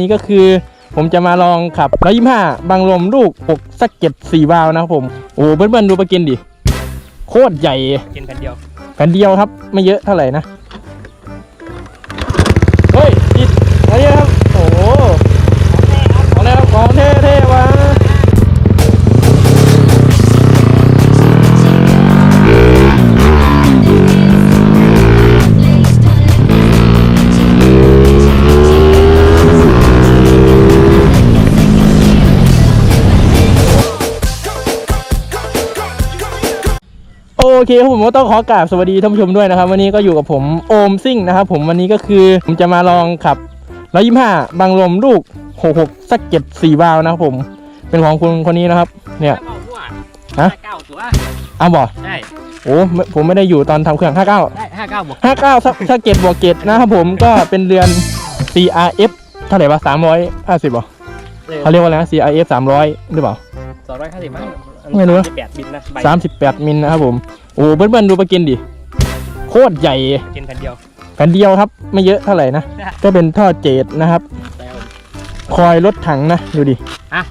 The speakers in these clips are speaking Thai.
นี่ก็คือผมจะมาลองขับ125บางลมลูก6สักเก็ต4วาล์วนะครับผม โอ้เบิ้ลๆดูประกินดิ โคตรใหญ่ กินแผ่นเดียว แผ่นเดียวครับ ไม่เยอะเท่าไหร่นะ โอเคครับผมก็ต้องขอกราบสวัสดีท่านผู้ชมด้วยนะครับ วันนี้ก็อยู่กับผมโอมซิ่งนะครับผมวันนี้ก็คือผมจะมาลองขับ125บางลมลูก66สักเก็ต4วาล์วนะครับผมเป็นของคุณคนนี้นะครับ เนี่ยเก้าตัวฮะห้าเก้าตัวเอาบ่ใช่โอ้ไม่ผมไม่ได้อยู่ตอนทำเครื่อง59ได้ห้าเก้าบวก59สักสักเก็ตบวกเก็ตนะครับผมก็เป็นเรือน CRF เท่าไหร่วะ350บ่เขาเรียกว่าอะไรนะ CRF 300หรือเปล่าสองร้อยห้าสิบมั้งไม่รู้แปดบินนะใบ38มิลนะครับผม โอ้เบิ้ลๆดูประกินดิโคตรใหญ่กินแผ่นเดียว แผ่นเดียวครับ ไม่เยอะเท่าไหร่นะ ก็เป็นท่อเจดนะครับแล้วคอยรถถังนะ ดูดิ อะ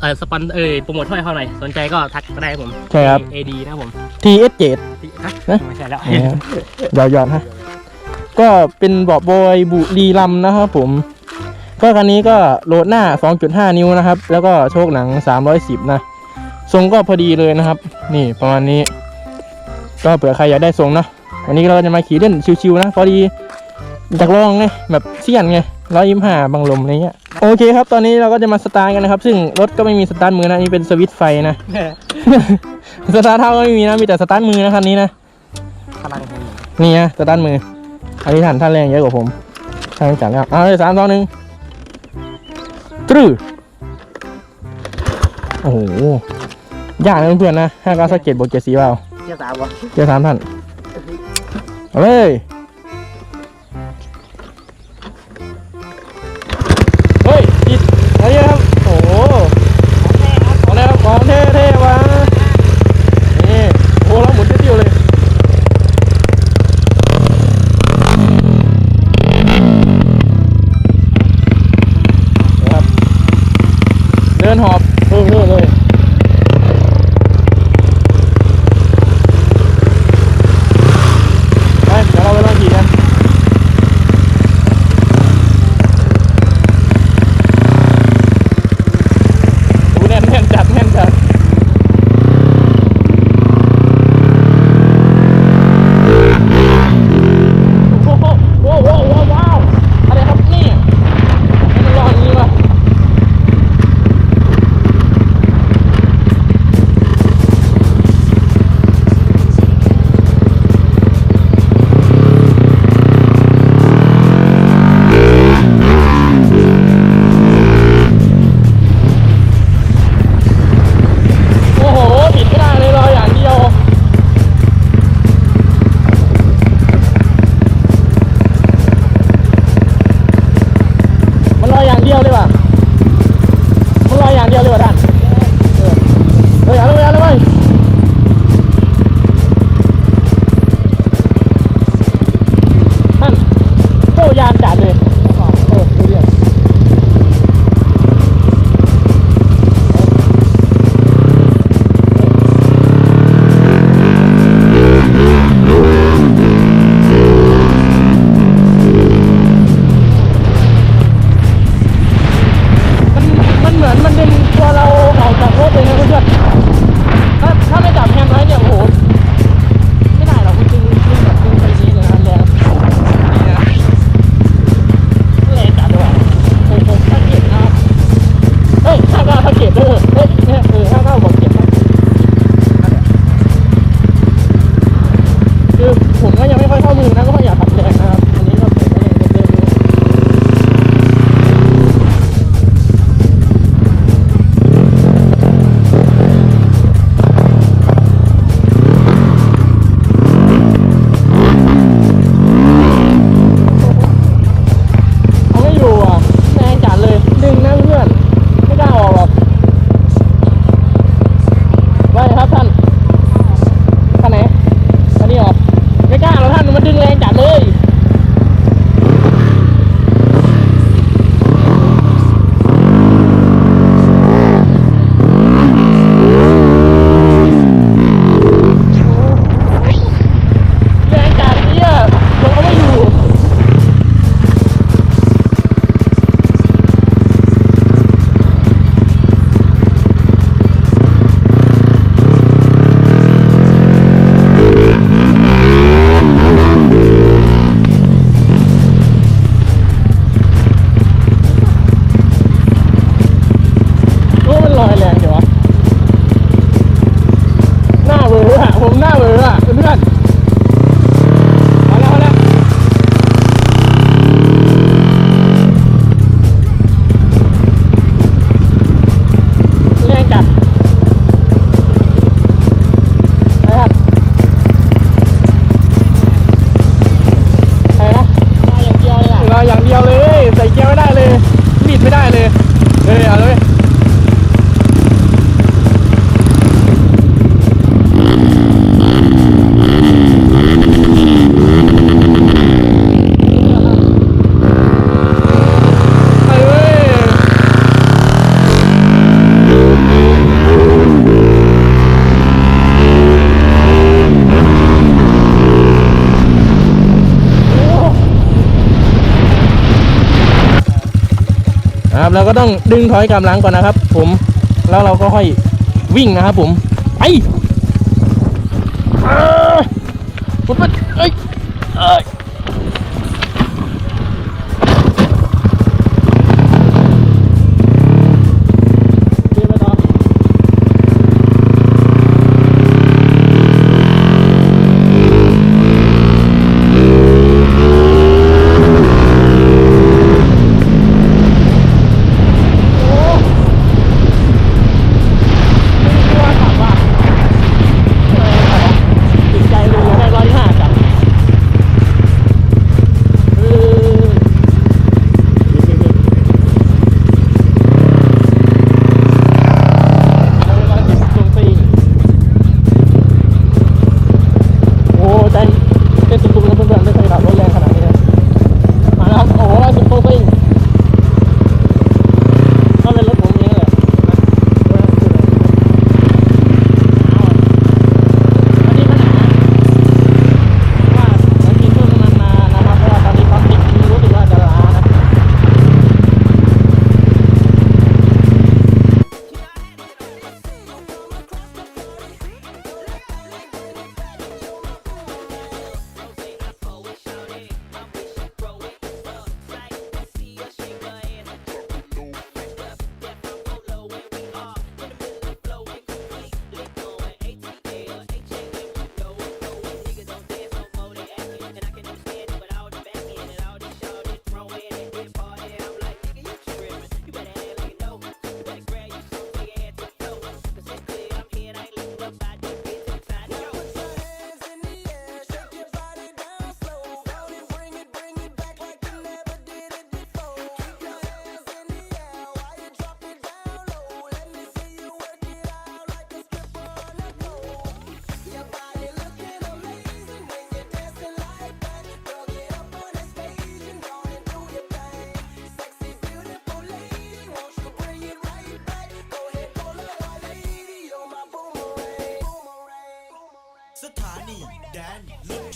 เออสปอนเอยโปรโมทถ้อยเข้าหน่อยสนใจก็ทักก็ได้ครับผมใช่ครับเอดีนะครับผม TS เจด ฮะนะไม่ใช่แล้วยาวยอนฮะก็เป็นเบาะบอยบุรีรัมย์นะครับผม ก็คันนี้ก็โหลดหน้า 2.5 นิ้วนะครับ แล้วก็โชคหนัง 310 นะ ทรงก็พอดีเลยนะครับ นี่ประมาณนี้ ก็เผื่อใครอยากได้ทรงเนะวันนี้เราจะมาขี่เล่นชิวๆนะพอดีอยากลองไงแบบเสี้ยนไงร้อยยิมหาบางลมอะไรเงี้ยโอเคครับ ตอนนี้เราก็จะมาสตาร์ทกันนะครับ ซึ่งรถก็ไม่มีสตาร์ทมือนะนี่เป็นสวิตช์ไฟนะสตาร์ทเท้าก็ไม่มีนะมีแต่สตาร์ทมือนะคันนี้นะพลังนี่นะสตาร์ทมืออันนี้ท่านท่านแรงเยอะกว่าผมท่านจัดแล้วเอาสามสองหนึ่งตรึโอ้โหยากนะเพื่อนๆนะห้าก้าสเก็ตบวกเจ็ดสีเปล่า เทียบสามวะเจอสามท่านเอาเลย เราก็ต้องดึงถอยกำลังก่อนนะครับ ผมแล้วเราก็ค่อยวิ่งนะครับผมไปปุ๊บปุ๊บเอ้ย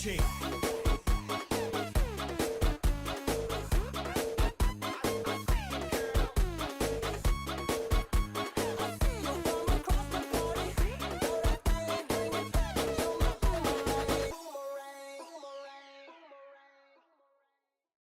Ching.